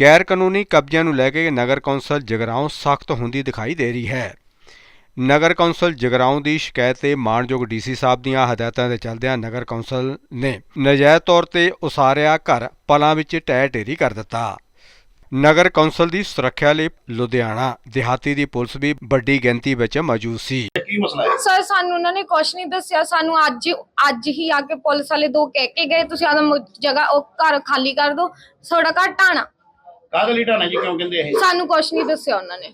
ਗੈਰ ਕਾਨੂੰਨੀ ਕਬਜ਼ਿਆਂ ਨੂੰ ਲੈ ਕੇ ਨਗਰ ਕੌਂਸਲ ਜਗਰਾਉਂ ਸਖਤ ਹੁੰਦੀ ਦਿਖਾਈ ਦੇ ਰਹੀ ਹੈ। ਨਗਰ ਕੌਂਸਲ ਜਗਰਾਉਂ ਦੀ ਸ਼ਿਕਾਇਤ ਤੇ ਮਾਣਯੋਗ ਡੀਸੀ ਸਾਹਿਬ ਦੀਆਂ ਹਦਾਇਤਾਂ ਦੇ ਚੱਲਦਿਆਂ ਨਗਰ ਕੌਂਸਲ ਨੇ ਨਜਾਇਜ਼ ਤੌਰ ਤੇ ਉਸਾਰਿਆ ਘਰ ਪਲਾਂ ਵਿੱਚ ਢਹਿ ਢੇਰੀ ਕਰ ਦਿੱਤਾ। ਨਗਰ ਕੌਂਸਲ ਦੀ ਸੁਰੱਖਿਆ ਲਈ ਲੁਧਿਆਣਾ ਦਿਹਾਤੀ ਦੀ ਪੁਲਿਸ ਵੀ ਵੱਡੀ ਗਿਣਤੀ ਵਿੱਚ ਮੌਜੂਦ ਸੀ। ਕੀ ਮਸਲਾ ਹੈ? ਸਰ ਸਾਨੂੰ ਉਹਨਾਂ ਨੇ ਕੁਛ ਨਹੀਂ ਦੱਸਿਆ। ਸਾਨੂੰ ਅੱਜ ਅੱਜ ਹੀ ਆ ਕੇ ਪੁਲਿਸ ਵਾਲੇ ਦੋ ਕਹਿ ਕੇ ਗਏ। ਤੁਸੀਂ ਆਦਾ ਜਗ੍ਹਾ ਉਹ ਘਰ ਖਾਲੀ ਕਰ ਦਿਓ। ਤੁਹਾਡਾ ਘਰ ਢਾਣਾ। ਕਾਹਦੇ ਲਈ ਢਾਣਾ ਜੀ ਕਿਉਂ ਕਹਿੰਦੇ ਇਹ? ਸਾਨੂੰ ਕੁਛ ਨਹੀਂ ਦੱਸਿਆ ਉਹਨਾਂ ਨੇ।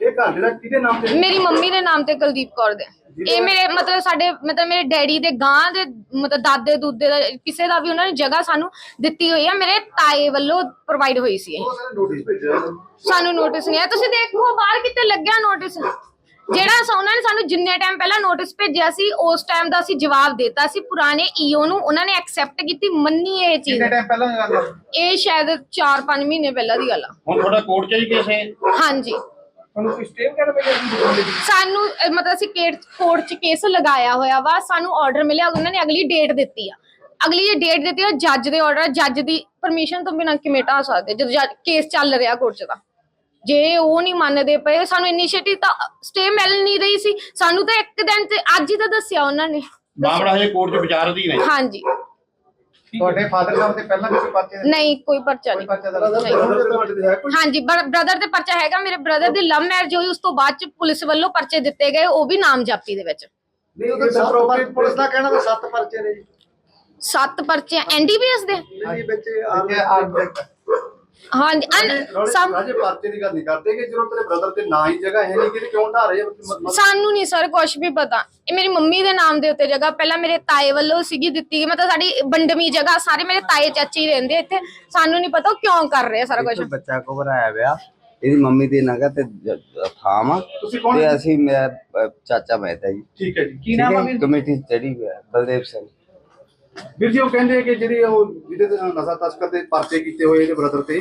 ਇਹ ਘਰ ਜਿਹੜਾ ਕਿਹਦੇ ਨਾਮ ਤੇ ਮੇਰੀ ਮੰਮੀ ਦੇ ਨਾਮ ਤੇ ਕੁਲਦੀਪ ਕੌਰ ਦੇ। ਇਹ ਮੇਰੇ ਮਤਲਬ ਸਾਡੇ ਮਤਲਬ ਮੇਰੇ ਡੈਡੀ ਦੇ ਗਾਂ ਦੇ ਮਤਲਬ ਦਾਦੇ ਦੂਦੇ ਦਾ ਕਿਸੇ ਦਾ ਵੀ ਉਹਨਾਂ ਨੇ ਜਗ੍ਹਾ ਸਾਨੂੰ ਦਿੱਤੀ ਹੋਈ ਆ। ਮੇਰੇ ਤਾਏ ਵੱਲੋਂ ਪ੍ਰੋਵਾਈਡ ਹੋਈ ਸੀ ਇਹ। ਨੋਟਿਸ ਭੇਜਿਆ ਸਾਨੂੰ ਨੋਟਿਸ ਨਹੀਂ ਆਇਆ। ਤੁਸੀਂ ਦੇਖੋ ਬਾਹਰ ਕਿਤੇ ਲੱਗਿਆ ਨੋਟਿਸ ਜਿਹੜਾ ਸ- ਉਹਨਾਂ ਨੇ ਸਾਨੂੰ ਜਿੰਨੇ ਟਾਈਮ ਪਹਿਲਾਂ ਨੋਟਿਸ ਭੇਜਿਆ ਸੀ ਉਸ ਟਾਈਮ ਦਾ ਅਸੀਂ ਜਵਾਬ ਦਿੱਤਾ ਸੀ। ਪੁਰਾਣੇ ਈਓ ਨੂੰ ਉਹਨਾਂ ਨੇ ਐਕਸੈਪਟ ਕੀਤੀ ਮੰਨੀ ਇਹ ਚੀਜ਼। ਕਿੰਨੇ ਟਾਈਮ ਪਹਿਲਾਂ ਦੀ ਗੱਲ ਇਹ ਸ਼ਾਇਦ 4-5 ਮਹੀਨੇ ਪਹਿਲਾਂ ਦੀ ਗੱਲ ਆ। ਹੁਣ ਤੁਹਾਡਾ ਕੋਰਟ ਚ ਹੀ ਕੇਸ ਹੈ ਹਾਂਜੀ। ਤੁਹਾਨੂੰ ਕੋਈ ਸਟੇ ਵਗੈਰਾ ਮਿਲਿਆ ਸੀ ਦੁਕਾਨ ਦੇ? ਵਿੱਚ? ਸਾਨੂੰ ਅਹ, ਮਤਲਬ ਅਸੀਂ ਕੋਰਟ 'ਚ ਕੇਸ ਲਗਾਇਆ ਹੋਇਆ ਵਾ ਸਾਨੂੰ ਆਰਡਰ ਮਿਲਿਆ ਉਹਨਾਂ ਨੇ ਅਗਲੀ ਡੇਟ ਦਿੱਤੀ ਆ। ਅਗਲੀ ਜੇ ਡੇਟ ਦਿੱਤੀ ਆ ਜੱਜ ਦੇ ਆਰਡਰ ਜੱਜ ਦੀ ਪਰਮਿਸ਼ਨ ਤੋਂ ਬਿਨਾਂ ਕਿਵੇਂ ਢਾਹ ਸਕਦੇ ਜਦੋਂ ਕੇਸ ਚੱਲ ਰਿਹਾ ਕੋਰਟ 'ਚ ਦਾ ਜੇ ਉਹ ਨਹੀਂ ਮੰਨਦੇ ਪਏ ਸਾਨੂੰ ਇਨੀਸ਼ੀਏਟਿਵ ਤਾਂ ਸਟੇ ਮਿਲ ਨਹੀਂ ਰਹੀ ਸੀ। ਸਾਨੂੰ ਤਾਂ ਇੱਕ ਦਿਨ ਤੇ ਅੱਜ ਹੀ ਤਾਂ ਦੱਸਿਆ ਉਹਨਾਂ ਨੇ। ਮਾਮਲਾ ਹਜੇ ਕੋਰਟ ਚ ਵਿਚਾਰ ਅਧੀਨ ਹੈ। ਹਾਂਜੀ। ਤੁਹਾਡੇ ਫਾਦਰ ਸਾਹਿਬ ਤੇ ਪਹਿਲਾਂ ਕਿਸੇ ਪਰਚੇ ਨਹੀਂ ਕੋਈ ਪਰਚਾ ਨਹੀਂ। ਹਾਂਜੀ ਬ੍ਰਦਰ ਤੇ ਪਰਚਾ ਹੈਗਾ। ਮੇਰੇ ਬ੍ਰਦਰ ਦੀ ਲਵ ਮੈਰਿਜ ਹੋਈ ਉਸ ਤੋਂ ਬਾਅਦ ਚ ਪੁਲਿਸ ਵੱਲੋਂ ਪਰਚੇ ਦਿੱਤੇ ਗਏ ਉਹ ਵੀ ਨਾਮਜ਼ਦਗੀ ਦੇ ਵਿੱਚ। ਨਹੀਂ ਉਹ ਤਾਂ ਪ੍ਰੋਪਰ ਪੁਲਿਸ ਦਾ ਕਹਿਣਾ ਤਾਂ ਸੱਤ ਪਰਚੇ ਨੇ ਜੀ। ਸੱਤ ਪਰਚੇ ਐਨਡੀਪੀਐਸ ਦੇ। ਇਹਦੇ ਵਿੱਚ ਆ ਹਾਂਜੀ ਅਨ ਸਮ ਰਾਜੇ ਪਰਚੇ ਦੀ ਗੱਲ ਨਹੀਂ ਕਰਦੇ ਕਿ ਜਦੋਂ ਤੇਰੇ ਬ੍ਰਦਰ ਤੇ ਨਾ ਹੀ ਜਗ੍ਹਾ ਹੈ ਨਹੀਂ ਕਿ ਕਿਉਂ ਢਾ ਰਹੇ ਆ? ਮਤਲਬ- ਸਾਨੂੰ ਨਹੀਂ ਸਰ ਕੁਝ ਵੀ ਪਤਾ। ਇਹ ਮੇਰੀ ਮੰਮੀ ਦੇ ਨਾਮ ਦੇ ਉੱਤੇ ਜਗ੍ਹਾ। ਪਹਿਲਾਂ ਮੇਰੇ ਤਾਏ ਵੱਲੋਂ ਸੀਗੀ ਦਿੱਤੀ ਗਈ। ਮਤਲਬ ਸਾਡੀ ਬੰਡਮੀ ਜਗ੍ਹਾ। ਸਾਰੇ ਮੇਰੇ ਤਾਏ ਚਾਚੇ ਹੀ ਰਹਿੰਦੇ ਇੱਥੇ। ਸਾਨੂੰ ਨਹੀਂ ਪਤਾ ਉਹ ਕਿਉਂ ਕਰ ਰਹੇ ਆ ਸਾਰਾ ਕੁਝ ਬੱਚਾ ਘਬਰਾਇਆ ਪਿਆ। ਇਹਦੀ ਮੰਮੀ ਦੀ ਨਗਾ ਤੇ ਜ- ਥਾਮ ਆ। ਤੁਸੀਂ ਕੌਣ ਤੇ ਅਸੀਂ ਮੇਰਾ ਅ, ਚਾਚਾ ਮਹਿਤਾ ਜੀ। ਠੀਕ ਹੈ ਜੀ। ਕੀ ਨਾਮ ਆ ਕਮੇਟੀ ਚੜੀ ਹੋਇਆ ਬਲਦੇਵ ਸਿੰਘ। ਵੀਰ ਜੀ ਉਹ ਕਹਿੰਦੇ ਕਿ ਜਿਹੜੀ ਉਹ ਜਿਹਦੇ ਤੇ ਨਸ਼ਾ ਤਸਕਰ ਦੇ ਪਰਚੇ ਕੀਤੇ ਹੋਏ ਇਹਦੇ ਬ੍ਰਦਰ ਤੇ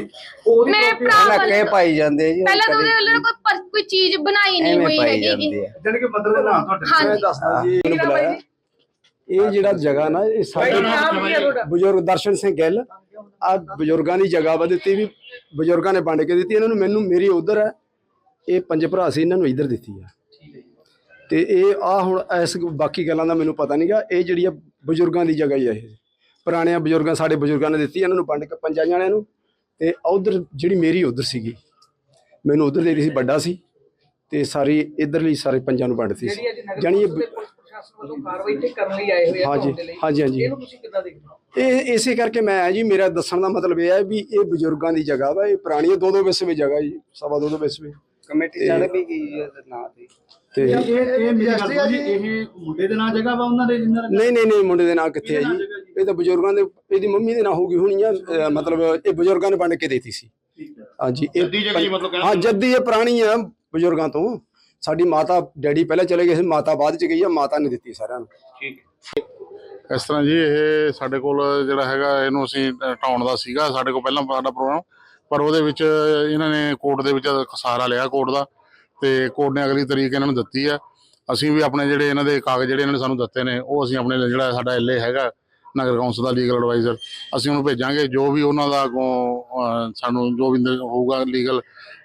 ਉਹ ਉਹਦੀ ਮੇਰੇ property- ਭਰਾ ਪਹਿਲਾਂ ਕੇ ਪਾਈ ਜਾਂਦੇ ਜੀ? ਪਹਿਲਾਂ ਤਾਂ ਉਹਦੇ ਵੱਲੋਂ ਕੋਈ ਪਰ- ਕੋਈ ਚੀਜ਼ ਬਣਾਈ ਨਹੀਂ ਐਵੇਂ ਹੋਈ ਪਾਈ ਹੈਗੀ ਜਾਂਦੇ ਆ। ਜਾਣੀ ਕਿ ਬ੍ਰਦਰ ਦੇ ਨਾਮ ਤੁਹਾਡੇ ਹਾਂਜੀ। ਦੱਸਦਾ ਜੀ ਇਹਨੂੰ ਬੁਲਾਇਆ ਇਹ ਜਿਹੜਾ ਜਗ੍ਹਾ ਨਾ ਇਹ ਸਾਡੇ ਬਜ਼ੁਰਗ ਦਰਸ਼ਨ ਸਿੰਘ ਗਿੱਲ। ਆ ਬਜ਼ੁਰਗਾਂ ਦੀ ਜਗ੍ਹਾ ਵਾ ਦਿੱਤੀ ਵੀ ਬਜ਼ੁਰਗਾਂ ਨੇ ਵੰਡ ਕੇ ਦਿੱਤੀ ਇਹਨਾਂ ਨੂੰ ਮੈਨੂੰ ਮੇਰੀ ਉਧਰ ਹੈ। ਇਹ ਪੰਜ ਭਰਾ ਸੀ ਇਹਨਾਂ ਨੂੰ ਇੱਧਰ ਦਿੱਤੀ ਆ। ਤੇ ਇਹ ਆ ਹੁਣ ਇਸ ਬਾਕੀ ਗੱਲਾਂ ਦਾ ਮੈਨੂੰ ਪਤਾ ਨਹੀਂਗਾ ਇਹ ਜਿਹੜੀ ਆ ਬਜ਼ੁਰਗਾਂ ਦੀ ਜਗ੍ਹਾ ਹੀ ਆ ਇਹ। ਪੁਰਾਣਿਆਂ ਬਜ਼ੁਰਗਾਂ ਸਾਡੇ ਬਜ਼ੁਰਗਾਂ ਨੇ ਦਿੱਤੀ ਇਹਨਾਂ ਨੂੰ ਕੇ ਪੰਜਾਂ ਜਣਿਆਂ ਨੂੰ। ਤੇ ਉਧਰ ਜਿਹੜੀ ਮੇਰੀ ਉਧਰ ਸੀਗੀ ਮੈਨੂੰ ਉਧਰ ਦੇ ਰਹੀ ਸੀ ਵੱਡਾ ਸੀ ਤੇ ਸਾਰੀ ਇਧਰਲੀ ਸਾਰੇ ਪੰਜਾਂ ਨੂੰ ਵੰਡਤੀ ਸੀ। ਜਾਣੀ ਇਹ ਬ- ਵੱਲੋਂ ਕਾਰਵਾਈ ਤੇ ਕਰਨ ਲਈ ਆਏ ਹੋਏ ਆ ਹਾਂਜੀ ਹਾਂਜੀ ਹਾਂਜੀ। ਇਹਨੂੰ ਤੁਸੀਂ ਕਿੱਦਾਂ ਦੇਖਦੇ ਹੋ? ਇਹ ਇਸੇ ਕਰਕੇ ਮੈਂ ਆਇਆ ਜੀ ਮੇਰਾ ਦੱਸਣ ਦਾ ਮਤਲਬ ਇਹ ਹੈ ਵੀ ਇਹ ਬਜ਼ੁਰਗਾਂ ਦੀ ਜਗ੍ਹਾ ਵਾ ਇਹ ਪੁਰਾਣੀ ਹੈ, ਦੋ ਦੋ ਵਿਸਵੇ ਜਗ੍ਹਾ ਜੀ ਸਵਾ ਦੋ ਦੋ ਵਿਸਵੇ ਕਮੇਟੀ ਚੜ ਵੀ ਗਈ ਨਾਂ ਤੇ। ਤੇ ਇਹ ਇਹ ਮੇਰੀ ਗੱਲ ਸੁਣੋ ਜੀ ਇਹ ਮੁੰਡੇ ਦੇ ਨਾਂ ਜਗ੍ਹਾ ਵਾ ਉਹਨਾਂ ਦੇ ਜਿੰਨਾਂ ਨਹੀਂ ਨਹੀਂ ਨਹੀਂ ਮੁੰਡੇ ਦੇ ਨਾਂ ਕਿੱਥੇ ਹੈ ਜੀ? ਇਹ ਤਾਂ ਬਜ਼ੁਰਗਾਂ ਦੇ ਇਹਦੀ ਮੰਮੀ ਦੇ ਨਾਂ ਹੋਗੀ ਹੋਣੀ ਆ ਅਹ ਮਤਲਬ ਇਹ ਬਜ਼ੁਰਗਾਂ ਨੇ ਵੰਡ ਕੇ ਦੇਤੀ ਸੀ। ਹਾਂਜੀ ਇਹ ਜੱਦੀ ਜਗ੍ਹਾ ਜੀ ਮਤਲਬ ਕਹਿਣਾ ਹਾਂ ਜੱਦੀ ਇਹ ਪੁਰਾਣੀ ਆ ਬਜ਼ੁਰਗਾਂ ਤੋਂ। ਸਾਡੀ ਮਾਤਾ ਡੈਡੀ ਪਹਿਲਾਂ ਚਲੇ ਗਏ ਸੀ ਮਾਤਾ ਬਾਅਦ ਚ ਗਈ ਆ ਮਾਤਾ ਨੇ ਦਿੱਤੀ ਸਾਰਿਆਂ ਨੂੰ। ਠੀਕ ਇਸ ਤਰ੍ਹਾਂ ਜੀ ਇਹ ਸਾਡੇ ਕੋਲ ਜਿਹੜਾ ਹੈਗਾ ਇਹਨੂੰ ਅਸੀਂ ਅ, ਢਾਉਣ ਦਾ ਸੀਗਾ ਸਾਡੇ ਕੋਲ ਪਹਿਲਾਂ ਸਾਡਾ ਪ੍ਰੋਗਰਾਮ ਪਰ ਉਹਦੇ ਵਿੱਚ ਇਹਨਾਂ ਨੇ ਕੋਰਟ ਦੇ ਵਿੱਚ ਸਹਾਰਾ ਲਿਆ ਕੋਰਟ ਦਾ। ਤੇ ਕੋਰਟ ਨੇ ਅਗਲੀ ਤਰੀਕ ਇਹਨਾਂ ਨੂੰ ਦਿੱਤੀ ਆ। ਅਸੀਂ ਵੀ ਆਪਣੇ ਜਿਹੜੇ ਇਹਨਾਂ ਦੇ ਕਾਗਜ਼ ਜਿਹੜੇ ਇਹਨਾਂ ਨੇ ਸਾਨੂੰ ਦਿੱਤੇ ਨੇ ਉਹ ਅਸੀਂ ਆਪਣੇ ਜਿਹੜਾ ਸਾਡਾ ਐਲਏ ਹੈਗਾ ਨਗਰ ਕੌਂਸਲ ਦਾ ਲੀਗਲ ਐਡਵਾਈਜ਼ਰ ਅਸੀਂ ਉਹਨੂੰ ਭੇਜਾਂਗੇ। ਜੋ ਵੀ ਉਹਨਾਂ ਦਾ ਸਾਨੂੰ ਜੋ ਵੀ ਹੋਊਗਾ ਲੀਗਲ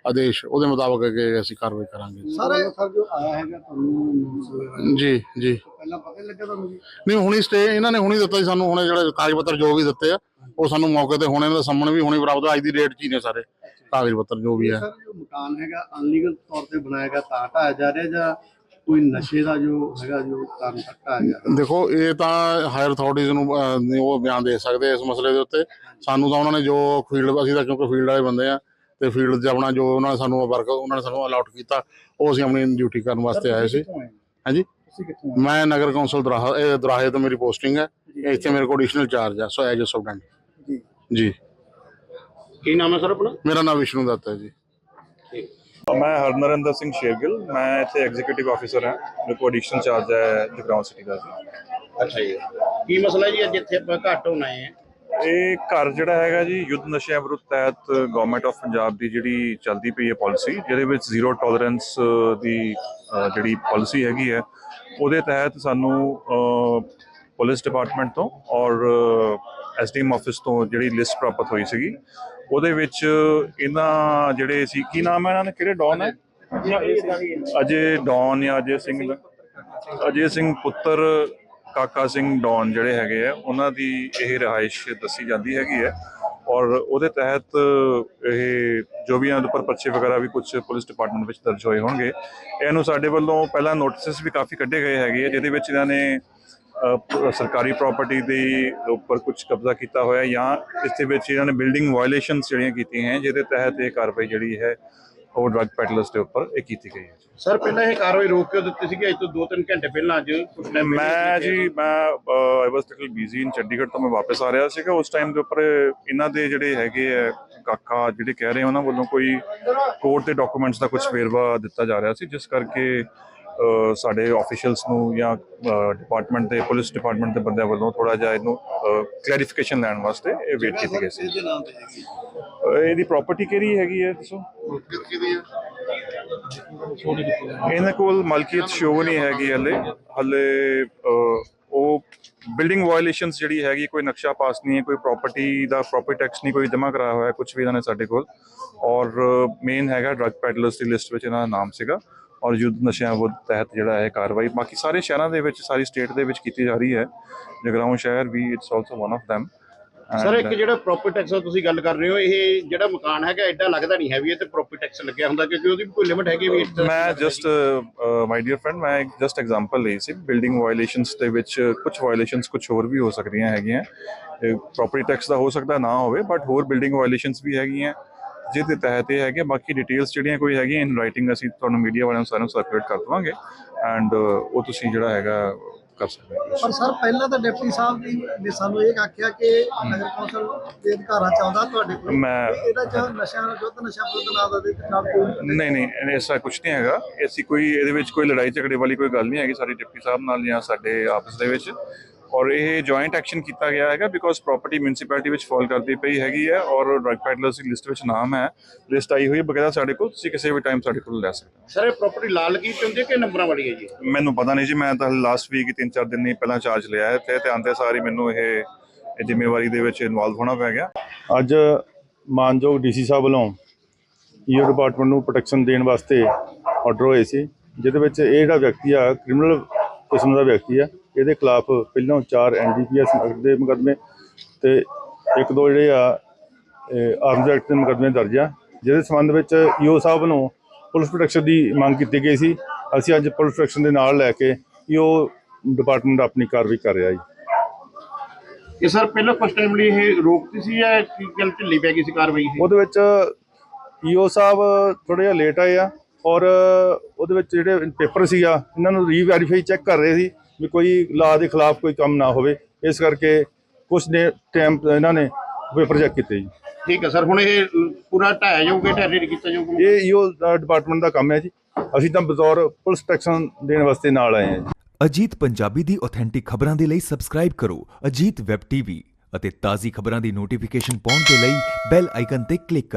ਆਦੇਸ਼ ਉਹਦੇ ਮੁਤਾਬਕ ਅੱਗੇ ਅਸੀਂ ਕਾਰਵਾਈ ਕਰਾਂਗੇ। ਸਾਰੇ ਸਰ ਜੋ ਆਇਆ ਹੈਗਾ ਤੁਹਾਨੂੰ ਜੀ ਜੀ। ਪਹਿਲਾਂ ਪਤਾ ਲੱਗਿਆ ਤੁਹਾਨੂੰ ਨਹੀਂ ਹੁਣੀ ਸਟੇ ਇਹਨਾਂ ਨੇ ਹੁਣੀ ਦਿੱਤਾ ਸੀ ਸਾਨੂੰ ਹੁਣੇ ਜਿਹੜੇ ਕਾਗਜ਼ ਪੱਤਰ ਜੋ ਵੀ ਦਿੱਤੇ ਆ ਉਹ ਸਾਨੂੰ ਮੌਕੇ ਤੇ ਹੁਣੇ ਇਹਨਾਂ ਦਾ ਸੰਮਣ ਵੀ ਹੁਣੀ ਪ੍ਰਾਪਤ ਅੱਜ ਦੀ ਡੇਟ 'ਚ ਹੀ ਨੇ ਸਾਰੇ। ਕਾਗਜ਼ ਪੱਤਰ ਜੋ ਵੀ ਹੈ। ਸਰ ਜੋ ਮਕਾਨ ਹੈਗਾ ਅਨਲੀਗਲ ਤੌਰ ਤੇ ਬਣਾਇਆ ਗਿਆ ਤਾਂ ਢਾਇਆ ਜਾ ਰਿਹਾ ਜਾਂ ਕੋਈ ਨਸ਼ੇ ਦਾ ਜੋ ਹੈਗਾ ਜੋ ਕਾਰਨ ਢਾਇਆ ਗਿਆ ਦੇਖੋ ਇਹ ਤਾਂ ਹਾਇਰ ਅਥਾਰਟੀਜ਼ ਨੂੰ ਅਹ, ਉਹ ਬਿਆਨ ਦੇ ਸਕਦੇ ਆ ਇਸ ਮਸਲੇ ਦੇ ਉੱਤੇ। ਸਾਨੂੰ ਤਾਂ ਉਹਨਾਂ ਨੇ ਜੋ ਫੀਲਡ ਅਸੀਂ ਤਾਂ ਕਿਉਂਕਿ ਫੀਲਡ ਵਾਲੇ ਬੰਦੇ ਆ ਤੇ ਫੀਲਡ 'ਚ ਆਪਣਾ ਜੋ ਉਹਨਾਂ ਨੇ ਸਾਨੂੰ ਵਰਕ ਉਹਨਾਂ ਨੇ ਸਾਨੂੰ ਅਲਾਉਟ ਕੀਤਾ ਉਹ ਅਸੀਂ ਆਪਣੀ ਡਿਊਟੀ ਕਰਨ ਵਾਸਤੇ ਆਏ ਸੀ। ਹਾਂਜੀ। ਤੁਸੀਂ ਕਿੱਥੋਂ ਆਏ? ਮੈਂ ਨਗਰ ਕੌਂਸਲ ਦਰਾਹਾ ਇਹ ਦਰਾਹੇ ਤੋਂ ਮੇਰੀ ਪੋਸਟਿੰਗ ਹੈ। ਇੱਥੇ ਮੇਰੇ ਕੋਲ ਐਡੀਸ਼ਨਲ ਚਾਰਜ ਹੈ ਸੋ ਐਜ ਅ ਸਟੂਡੈਂਟ ਜੀ। ਜੀ। ਕੀ ਨਾਮ ਹੈ ਸਰ ਆਪਣਾ? ਮੇਰਾ ਨਾਮ ਵਿਸ਼ਨੂੰ ਦੱਤ ਹੈ ਜੀ। ਮੈਂ ਹਰਨਰਿੰਦਰ ਸਿੰਘ ਸ਼ੇਰਗਿੱਲ ਮੈਂ ਇੱਥੇ ਐਗਜ਼ੀਕਿਊਟਿਵ ਆਫੀਸਰ ਹਾਂ ਮੇਰੇ ਕੋਲ ਐਡੀਸ਼ਨਲ ਚਾਰਜ ਹੈ ਜਗਰਾਉਂ ਸਿਟੀ ਦਾ ਜੀ। ਅੱਛਾ ਜੀ। ਕੀ ਮਸਲਾ ਜੀ ਅੱਜ ਇੱਥੇ ਆਪਾਂ ਘੱਟ ਹੋਣ ਆਏ ਆ ਇਹ ਘਰ ਜਿਹੜਾ ਹੈਗਾ ਜੀ ਯੁੱਧ ਨਸ਼ਿਆਂ ਵਿਰੁੱਧ ਤਹਿਤ ਗਵਰਨਮੈਂਟ ਆਫ ਪੰਜਾਬ ਦੀ ਜਿਹੜੀ ਚੱਲਦੀ ਪਈ ਹੈ ਪਾਲਿਸੀ ਜਿਹਦੇ ਵਿੱਚ ਜ਼ੀਰੋ ਟੋਲਰੈਂਸ ਦੀ ਜਿਹੜੀ ਪਾਲਿਸੀ ਹੈਗੀ ਹੈ ਉਹਦੇ ਤਹਿਤ ਸਾਨੂੰ ਪੁਲਿਸ ਡਿਪਾਰਟਮੈਂਟ ਤੋਂ ਔਰ ਐਸਡੀਐਮ ਆਫਿਸ ਤੋਂ ਜਿਹੜੀ ਲਿਸਟ ਪ੍ਰਾਪਤ ਹੋਈ ਸੀਗੀ, ਉਹਦੇ ਵਿੱਚ ਇਹਨਾਂ ਜਿਹੜੇ ਸੀ, ਕੀ ਨਾਮ ਹੈ ਇਹਨਾਂ ਦੇ? ਕਿਹੜੇ ਡੌਨ ਹੈ? ਅਜੇ ਡੌਨ ਜਾਂ ਅਜੇ ਸਿੰਘ ਅਜੇ ਸਿੰਘ ਪੁੱਤਰ, ਕਾਕਾ ਸਿੰਘ ਡੌਨ ਜਿਹੜੇ ਹੈਗੇ ਆ, ਉਹਨਾਂ ਦੀ ਇਹ ਰਿਹਾਇਸ਼ ਦੱਸੀ ਜਾਂਦੀ ਹੈਗੀ ਹੈ। ਔਰ ਉਹਦੇ ਤਹਿਤ ਇਹ ਜੋ ਵੀ ਇਹਨਾਂ ਦੇ ਉੱਪਰ ਪਰਚੇ ਵਗੈਰਾ ਵੀ ਕੁਝ ਪੁਲਿਸ ਡਿਪਾਰਟਮੈਂਟ ਵਿੱਚ ਦਰਜ ਹੋਏ ਹੋਣਗੇ। ਇਹਨੂੰ ਸਾਡੇ ਵੱਲੋਂ ਪਹਿਲਾਂ ਨੋਟਿਸਸ ਵੀ ਕਾਫੀ ਕੱਢੇ ਗਏ ਹੈਗੇ ਆ, ਜਿਹਦੇ ਵਿੱਚ ਇਹਨਾਂ ਨੇ ਸਰਕਾਰੀ ਪ੍ਰਾਪਰਟੀ ਦੇ ਉੱਪਰ ਕੁਝ ਕਬਜ਼ਾ ਕੀਤਾ ਹੋਇਆ ਜਾਂ ਇਸ ਦੇ ਵਿੱਚ ਇਹਨਾਂ ਨੇ ਬਿਲਡਿੰਗ ਵਾਇਲੇਸ਼ਨਸ ਜਿਹੜੀਆਂ ਕੀਤੀਆਂ ਹੈ ਜਿਹਦੇ ਤਹਿਤ ਇਹ ਕਾਰਵਾਈ ਜਿਹੜੀ ਹੈ ਉਹ ਡਰੱਗ ਪੈਡਲਰਸ ਦੇ ਉੱਪਰ ਇਹ ਕੀਤੀ ਗਈ ਹੈ ਸਰ ਪਹਿਲਾਂ ਇਹ ਕਾਰਵਾਈ ਰੋਕ ਕੇ ਦਿੱਤੀ ਸੀਗੀ? ਅੱਜ ਤੋਂ 2-3 ਘੰਟੇ ਪਹਿਲਾਂ ਅੱਜ ਮੈਂ ਜੀ ਮੈਂ I was little busy in Chandigarh ਤੋਂ ਮੈਂ ਵਾਪਸ ਆ ਰਿਹਾ ਸੀਗਾ। ਉਸ ਟਾਈਮ ਦੇ ਉੱਪਰ ਇਹਨਾਂ ਦੇ ਜਿਹੜੇ ਹੈਗੇ ਆ ਕਾਕਾ ਜਿਹੜੇ ਕਹਿ ਰਹੇ ਉਹਨਾਂ ਵੱਲੋਂ ਕੋਈ ਕੋਰਟ ਦੇ ਡਾਕੂਮੈਂਟਸ ਦਾ ਕੁਝ ਵੇਰਵਾ ਦਿੱਤਾ ਜਾ ਰਿਹਾ ਸੀ ਜਿਸ ਕਰਕੇ ਸਾਡੇ ਆਫੀਸ਼ੀਅਲਸ ਨੂੰ ਜਾਂ ਡਿਪਾਰਟਮੈਂਟ ਦੇ ਪੁਲਿਸ ਡਿਪਾਰਟਮੈਂਟ ਦੇ ਬੰਦਿਆਂ ਵੱਲੋਂ ਥੋੜਾ ਜਿਹਾ ਇਹਨੂੰ ਕਲੈਰੀਫਿਕੇਸ਼ਨ ਲੈਣ ਵਾਸਤੇ ਇਹ ਵੇਟ ਕੀਤੀ ਗਈ ਸੀ। ਇਹਦੇ ਪ੍ਰਾਪਰਟੀ ਕਿਹੜੀ ਹੈਗੀ ਹੈ ਦੱਸੋ? ਇਹਨਾਂ ਕੋਲ ਮਲਕੀਅਤ ਸ਼ੋ ਨਹੀਂ ਹੈਗੀ ਹਲੇ। ਹਲੇ ਉਹ ਬਿਲਡਿੰਗ ਵਾਇਲੇਸ਼ਨਸ ਜਿਹੜੀ ਹੈਗੀ ਕੋਈ ਨਕਸ਼ਾ ਪਾਸ ਨਹੀਂ ਹੈ ਕੋਈ ਪ੍ਰਾਪਰਟੀ ਦਾ ਪ੍ਰੋਪਰਟੀ ਟੈਕਸ ਨਹੀਂ ਕੋਈ ਜਮ੍ਹਾਂ ਕਰਾਇਆ ਹੋਇਆ ਕੁਝ ਵੀ ਇਹਨਾਂ ਨੇ ਸਾਡੇ ਕੋਲ। ਔਰ ਮੇਨ ਹੈਗਾ ਡਰੱਗ ਪੈਡਲਰਸ ਦੀ ਲਿਸਟ ਵਿੱਚ ਇਹਨਾਂ ਦਾ ਨਾਮ ਸੀਗਾ। ਔਰ ਯੁੱਧ ਨਸ਼ਿਆਂ ਵਿਰੁੱਧ ਤਹਿਤ ਜਿਹੜਾ ਹੈ ਕਾਰਵਾਈ ਬਾਕੀ ਸਾਰੇ ਸ਼ਹਿਰਾਂ ਦੇ ਵਿੱਚ ਸਾਰੀ ਸਟੇਟ ਦੇ ਵਿੱਚ ਕੀਤੀ ਜਾ ਰਹੀ ਹੈ। ਜਗਰਾਉਂ ਸ਼ਹਿਰ ਵੀ it's also one of them sir ਇੱਕ And- ਜਿਹੜਾ ਪ੍ਰੋਪਰਟੀ ਟੈਕਸ ਦਾ ਤੁਸੀਂ ਗੱਲ ਕਰ ਰਹੇ ਹੋ ਇਹ ਜਿਹੜਾ ਮਕਾਨ ਹੈਗਾ ਐਡਾ ਲੱਗਦਾ ਨਹੀਂ ਹੈ ਵੀ ਇਹ ਤੇ ਪ੍ਰੋਪਰਟੀ ਟੈਕਸ ਲੱਗਿਆ ਹੁੰਦਾ ਕਿਉਂਕਿ ਉਹਦੀ ਕੋਈ ਲਿਮਿਟ ਹੈਗੀ ਵੀ ਮੈਂ ਜਸਟ ਮਾਈ ਡੀਅਰ ਫਰੈਂਡ ਮੈਂ ਜਸਟ ਐਗਜ਼ਾਮਪਲ ਲਈ ਸੀ। ਬਿਲਡਿੰਗ ਵਾਇਲੇਸ਼ਨਸ ਦੇ ਵਿੱਚ ਕੁਝ ਵਾਇਲੇਸ਼ਨਸ ਕੁਝ ਹੋਰ ਵੀ ਹੋ ਸਕਦੀਆਂ ਹੈਗੀਆਂ। ਪ੍ਰੋਪਰਟੀ ਟੈਕਸ ਦਾ ਹੋ ਸਕਦਾ ਨਾ ਹੋਵੇ ਬਟ ਹੋਰ ਬਿਲਡਿੰਗ ਵਾਇਲੇਸ਼ਨਸ ਵੀ ਹੈਗੀਆਂ। ਜਿਹਦੇ ਤਹਿਤ ਇਹ ਹੈਗੇ ਬਾਕੀ ਡਿਟੇਲਸ ਜਿਹੜੀਆਂ ਕੋਈ ਹੈਗੀਆਂ ਇਨ ਰਾਈਟਿੰਗ ਅਸੀਂ ਤੁਹਾਨੂੰ ਮੀਡੀਆ ਵਾਲਿਆਂ ਨੂੰ ਸਾਰਿਆਂ ਨੂੰ ਸਰਕੂਲੇਟ ਕਰ ਦਵਾਂਗੇ ਐਂਡ ਉਹ ਤੁਸੀਂ ਜਿਹੜਾ ਹੈਗਾ ਕਰ ਸਕਦੇ ਹੋ। ਪਰ ਸਰ ਪਹਿਲਾਂ ਤਾਂ ਡਿਪਟੀ ਸਾਹਿਬ ਨੇ ਸਾਨੂੰ ਇਹ ਆਖਿਆ ਕਿ ਨਗਰ ਕੌਂਸਲ ਦੇ ਅਧਿਕਾਰਾਂ ਚਾਹੁੰਦਾ ਤੁਹਾਡੇ ਕੋਲ। ਮੈਂ- ਇਹਦਾ ਚ ਨਸ਼ਾ ਵਿਰੁੱਧ ਨਸ਼ਾ ਵਿਰੁੱਧ ਨਾ ਦਾ ਦੇ ਨਾਲ ਕੋਈ ਨਹੀਂ ਨਹੀਂ ਐਸਾ ਕੁਝ ਨਹੀਂ ਹੈਗਾ। ਐਸੀ ਕੋਈ ਇਹਦੇ ਵਿੱਚ ਕੋਈ ਲੜਾਈ ਝਗੜੇ ਵਾਲੀ ਕੋਈ ਗੱਲ ਨਹੀਂ ਹੈਗੀ। ਸਾਡੀ ਡਿਪਟੀ ਸਾਹਿਬ ਨਾਲ ਜਾਂ ਸਾਡੇ ਆਪਸ ਦੇ ਵਿੱਚ। ਔਰ ਇਹ ਜੁਆਇੰਟ ਐਕਸ਼ਨ ਕੀਤਾ ਗਿਆ ਹੈਗਾ ਬਿਕੋਜ਼ ਪ੍ਰਾਪਰਟੀ ਮਿਊਨਿਸਪੈਲਿਟੀ ਵਿੱਚ ਫਾਲ ਕਰਦੀ ਪਈ ਹੈਗੀ ਹੈ ਔਰ ਡਰੱਗ ਪੈਡਲਰਸ ਦੀ ਲਿਸਟ ਵਿੱਚ ਨਾਮ ਹੈ। ਲਿਸਟ ਆਈ ਹੋਈ ਹੈ ਬਕਾਇਦਾ ਸਾਡੇ ਕੋਲ ਤੁਸੀਂ ਕਿਸੇ ਵੀ ਟਾਈਮ ਸਾਡੇ ਕੋਲ ਲੈ ਸਕਦੇ ਸਰ ਇਹ ਪ੍ਰਾਪਰਟੀ ਲਾਲ ਕੀ ਹੁੰਦੀ ਹੈ ਕਿ ਨੰਬਰਾਂ ਵਾਲੀ ਹੈ ਜੀ? ਹੋ ਮੈਨੂੰ ਪਤਾ ਨਹੀਂ ਜੀ ਮੈਂ ਤਾਂ ਲਾਸਟ ਵੀਕ ਹੀ ਤਿੰਨ ਚਾਰ ਦਿਨ ਹੀ ਪਹਿਲਾਂ ਚਾਰਜ ਲਿਆ ਹੈ ਇੱਥੇ ਤੇ ਆਂਦੇ ਸਾਰੀ ਮੈਨੂੰ ਇਹ ਜ਼ਿੰਮੇਵਾਰੀ ਦੇ ਵਿੱਚ ਇਨਵੋਲਵ ਹੋਣਾ ਪੈ ਗਿਆ। ਅੱਜ ਮਾਨਯੋਗ ਡੀਸੀ ਸਾਹਿਬ ਵੱਲੋਂ ਈਓ ਡਿਪਾਰਟਮੈਂਟ ਨੂੰ ਪ੍ਰੋਟੈਕਸ਼ਨ ਦੇਣ ਵਾਸਤੇ ਆਰਡਰ ਹੋਏ ਸੀ ਜਿਹਦੇ ਵਿੱਚ ਇਹ ਜਿਹੜਾ ਵਿਅਕਤੀ ਆ ਕ੍ਰਿਮੀਨਲ ਕਿਸਮ ਦਾ ਵਿਅਕਤੀ ਆ ਇਹਦੇ ਖਿਲਾਫ ਪਹਿਲਾਂ ਚਾਰ ਐਨਡੀਪੀਐਸ ਦੇ ਮੁਕੱਦਮੇ ਤੇ ਇੱਕ ਦੋ ਜਿਹੜੇ ਆ ਆਰਮਜ਼ ਐਕਟ ਦੇ ਮੁਕੱਦਮੇ ਦਰਜ ਆ ਜਿਹਦੇ ਸੰਬੰਧ ਵਿੱਚ ਈਓ ਸਾਹਿਬ ਨੂੰ ਪੁਲਿਸ ਪ੍ਰੋਟੈਕਸ਼ਨ ਦੀ ਮੰਗ ਕੀਤੀ ਗਈ ਸੀ। ਅਸੀਂ ਅੱਜ ਪੁਲਿਸ ਪ੍ਰੋਟੈਕਸ਼ਨ ਦੇ ਨਾਲ ਲੈ ਕੇ ਈਓ ਡਿਪਾਰਟਮੈਂਟ ਆਪਣੀ ਕਾਰਵਾਈ ਕਰ ਰਿਹਾ ਜੀ। ਇਹ ਸਰ ਪਹਿਲਾਂ ਫਸਟ ਟਾਈਮ ਲਈ ਇਹ ਰੋਕਤੀ ਸੀ ਜਾਂ ਕੀ ਗੱਲ ਢਿੱਲੀ ਪੈ ਗਈ ਸੀ ਕਾਰਵਾਈ ਇਹ? ਉਹਦੇ ਵਿੱਚ ਈਓ ਸਾਹਿਬ ਥੋੜੇ ਜਿਹਾ ਲੇਟ ਆਏ ਆ ਔਰ ਉਹਦੇ ਵਿੱਚ ਜਿਹੜੇ ਪੇਪਰ ਸੀਗਾ ਇਹਨਾਂ ਨੂੰ ਰੀਵੈਰੀਫਾਈ ਚੈੱਕ ਕਰ ਰਹੇ ਸੀ। ਵੀ ਕੋਈ ਲਾ ਦੇ ਖਿਲਾਫ ਕੋਈ ਕੰਮ ਨਾ ਹੋਵੇ। ਇਸ ਕਰਕੇ ਕੁਝ ਨੇ ਟਾਈਮ ਇਹਨਾਂ ਨੇ ਪੇਪਰ ਚੈੱਕ ਕੀਤੇ ਜੀ। ਠੀਕ ਹੈ ਸਰ ਹੁਣ ਇਹ ਪੂਰਾ ਢਾਇਆ ਜਾਊਗਾ ਢਹਿ ਕੀਤਾ ਜਾਊਗਾ? ਇਹ ਈਓ ਡਿਪਾਰਟਮੈਂਟ ਦਾ ਕੰਮ ਹੈ ਜੀ। ਅਸੀਂ ਤਾਂ ਬਤੌਰ ਪੁਲਿਸ ਪ੍ਰੋਟੈਕਸ਼ਨ ਦੇਣ ਵਾਸਤੇ ਨਾਲ ਆਏ ਹਾਂ ਜੀ। ਅਜੀਤ ਪੰਜਾਬੀ ਦੀ ਆਥੈਂਟਿਕ ਖਬਰਾਂ ਦੇ ਲਈ ਸਬਸਕ੍ਰਾਈਬ ਕਰੋ ਅਜੀਤ ਵੈਬ ਟੀਵੀ ਅਤੇ ਤਾਜ਼ੀ ਖਬਰਾਂ ਦੀ ਨੋਟੀਫਿਕੇਸ਼ਨ ਪਾਉਣ ਦੇ ਲਈ ਬੈਲ ਆਈਕਨ ਤੇ ਕਲਿੱਕ ਕਰੋ।